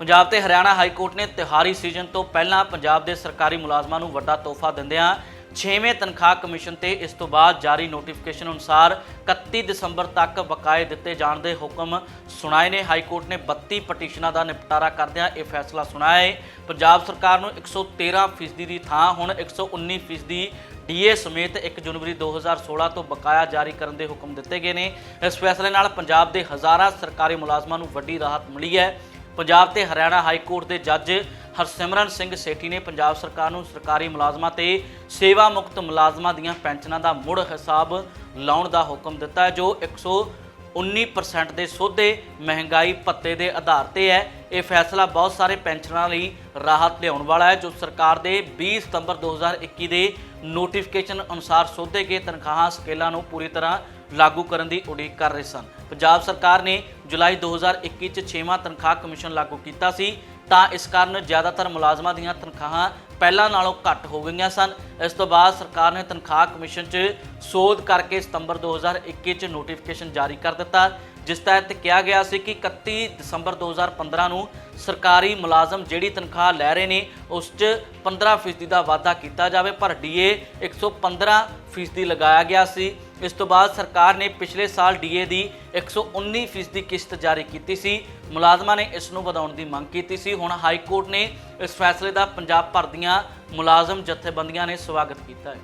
ਪੰਜਾਬ ਤੇ Haryana high court ਨੇ ਤਿਹਾਰੀ season ਤੋਂ ਪਹਿਲਾਂ ਪੰਜਾਬ ਦੇ ਸਰਕਾਰੀ ਮੁਲਾਜ਼ਮਾਂ ਨੂੰ ਵੱਡਾ ਤੋਹਫਾ ਦਿੰਦਿਆਂ 6ਵੇਂ ਤਨਖਾਹ ਕਮਿਸ਼ਨ ਤੇ ਇਸ ਤੋਂ ਬਾਅਦ ਜਾਰੀ ਨੋਟੀਫਿਕੇਸ਼ਨ ਅਨੁਸਾਰ 31 ਦਸੰਬਰ ਤੱਕ ਬਕਾਏ ਦਿੱਤੇ ਜਾਣ ਦੇ ਹੁਕਮ ਸੁਣਾਏ ਨੇ। ਹਾਈ ਕੋਰਟ ਨੇ 32 ਪਟੀਸ਼ਨਾਂ ਦਾ ਨਿਪਟਾਰਾ ਕਰਦਿਆਂ ਇਹ ਫੈਸਲਾ ਸੁਣਾਇਆ ਹੈ। ਪੰਜਾਬ ਸਰਕਾਰ ਨੂੰ 113 ਫੀਸਦੀ ਦੀ ਥਾਂ, ਹੁਣ 119 ਫੀਸਦੀ ਡੀਏ ਸਮੇਤ 1 ਜਨਵਰੀ 2016 ਤੋਂ ਬਕਾਇਆ ਜਾਰੀ ਕਰਨ ਦੇ ਹੁਕਮ ਦਿੱਤੇ ਗਏ ਨੇ। ਇਸ ਫੈਸਲੇ ਨਾਲ ਪੰਜਾਬ ਦੇ ਹਜ਼ਾਰਾਂ ਸਰਕਾਰੀ ਮੁਲਾਜ਼ਮਾਂ ਨੂੰ ਵੱਡੀ ਰਾਹਤ ਮਿਲੀ ਹੈ। ਪੰਜਾਬ ਤੇ ਹਰਿਆਣਾ ਹਾਈ ਕੋਰਟ ਦੇ ਜੱਜ ਹਰਸਿਮਰਨ ਸਿੰਘ ਸੇਠੀ ਨੇ ਪੰਜਾਬ ਸਰਕਾਰ ਨੂੰ ਸਰਕਾਰੀ ਮੁਲਾਜ਼ਮਾਂ ਤੇ ਸੇਵਾ ਮੁਕਤ ਮੁਲਾਜ਼ਮਾਂ ਦੀਆਂ ਪੈਨਸ਼ਨਾਂ ਦਾ ਮੁੜ ਹਿਸਾਬ ਲਾਉਣ ਦਾ ਹੁਕਮ ਦਿੱਤਾ ਹੈ, ਜੋ 119% ਦੇ ਸੋਧੇ ਮਹਿੰਗਾਈ ਭੱਤੇ ਦੇ ਆਧਾਰ ਤੇ ਹੈ। ਇਹ ਫੈਸਲਾ ਬਹੁਤ ਸਾਰੇ ਪੈਨਸ਼ਨਰਾਂ ਲਈ ਰਾਹਤ ਲਿਆਉਣ ਵਾਲਾ ਹੈ, ਜੋ ਸਰਕਾਰ ਦੇ 20 ਸਤੰਬਰ 2021 ਦੇ ਨੋਟੀਫਿਕੇਸ਼ਨ ਅਨੁਸਾਰ ਸੋਧੇ ਗਏ ਤਨਖਾਹਾਂ ਸਕੇਲਾਂ ਨੂੰ ਪੂਰੀ ਤਰ੍ਹਾਂ ਲਾਗੂ ਕਰਨ ਦੀ ਉਡੀਕ ਕਰ ਰਹੇ ਸਨ। ਪੰਜਾਬ ਸਰਕਾਰ ਨੇ ਜੁਲਾਈ 2021 ਚ 6ਵਾਂ ਤਨਖਾਹ ਕਮਿਸ਼ਨ ਲਾਗੂ ਕੀਤਾ ਸੀ, ਤਾਂ ਇਸ ਕਾਰਨ ਜ਼ਿਆਦਾਤਰ ਮੁਲਾਜ਼ਮਾਂ ਦੀਆਂ ਤਨਖਾਹਾਂ ਪਹਿਲਾਂ ਨਾਲੋਂ ਘੱਟ ਹੋ ਗਈਆਂ ਸਨ। ਇਸ ਤੋਂ ਬਾਅਦ ਸਰਕਾਰ ਨੇ ਤਨਖਾਹ ਕਮਿਸ਼ਨ 'ਚ ਸੋਧ ਕਰਕੇ ਸਤੰਬਰ 2021 ਚ ਨੋਟੀਫਿਕੇਸ਼ਨ ਜਾਰੀ ਕਰ ਦਿੱਤਾ, ਜਿਸ ਤਹਿਤ ਕਿਹਾ ਗਿਆ ਸੀ ਕਿ 31 ਦਸੰਬਰ 2015 ਨੂੰ ਸਰਕਾਰੀ ਮੁਲਾਜ਼ਮ ਜਿਹੜੀ ਤਨਖਾਹ ਲੈ ਰਹੇ ਨੇ, ਉਸ 'ਚ 15% ਦਾ ਵਾਧਾ ਕੀਤਾ ਜਾਵੇ। ਪਰ ਡੀਏ 115% ਲਗਾਇਆ ਗਿਆ ਸੀ। ਇਸ ਤੋਂ ਬਾਅਦ ਸਰਕਾਰ ਨੇ ਪਿਛਲੇ ਸਾਲ ਡੀਏ ਦੀ 119% ਦੀ ਕਿਸ਼ਤ ਜਾਰੀ ਕੀਤੀ ਸੀ। ਮੁਲਾਜ਼ਮਾਂ ਨੇ ਇਸ ਨੂੰ ਵਧਾਉਣ ਦੀ ਮੰਗ ਕੀਤੀ ਸੀ। ਹੁਣ ਹਾਈ ਕੋਰਟ ਨੇ ਇਸ ਫੈਸਲੇ ਦਾ ਪੰਜਾਬ ਭਰ ਦੀਆਂ ਮੁਲਾਜ਼ਮ ਜਥੇਬੰਦੀਆਂ ਨੇ ਸਵਾਗਤ ਕੀਤਾ ਹੈ।